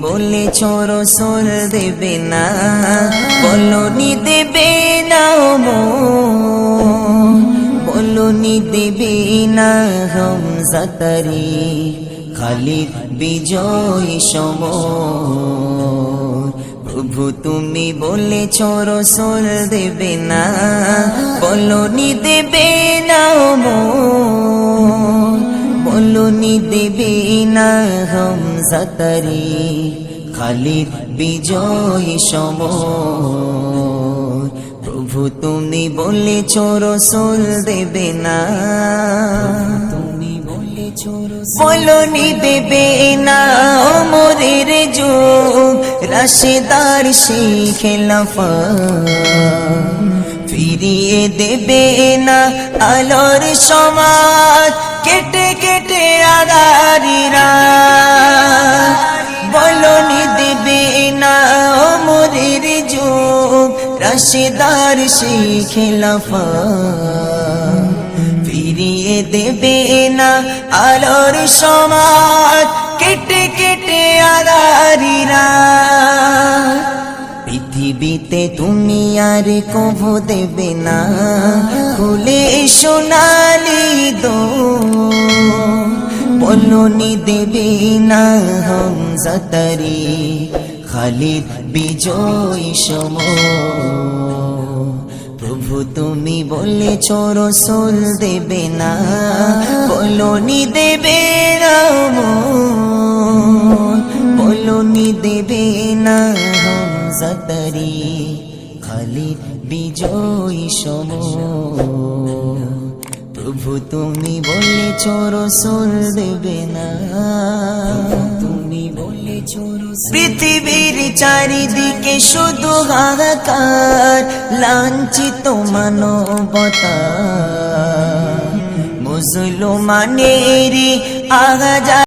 বলেছ রসুল দেবে না, বলনি দেবে না বলনি দেবে না হম হামজাতারি খালিদ বিজয় সম প্রভু তুমি বলেছ রসুল দেবে না, বলনি দেবে না বলনি দেবে না হামজাতারি খালিদ বিজয় সম প্রভু তুমি বলেছ রসুল দেবে না তুমি বলেছ বলনি দেবে না মোরের যুগ রাশেদার সেই খেলাফা ফিরিয়ে দেবে না আলোর সমাজ মোরের যুগ, রাশেদার সেই ফিরিয়ে দেবে না আলোর সমাজ, কেটে কেটে আগারিরা পৃথিবীতে তুমি আর কভু দেবে না, খুলে সোনালি দো। বলনি দেবে না হামজাতারি খালিদ বিজয় সম। প্রভু তুমি বলেছ, রসুল দেবে না, বলনি দেবে রাম। বলনি দেবে না হামজাতারি খালিদ বিজয় সম। প্রভু তুমি বলেছ, রসুল দেবে না। পৃথিবীর চারিদিকে শুধু হাহাকার লাঞ্ছিত মানবতা মুসলমানেরই আগা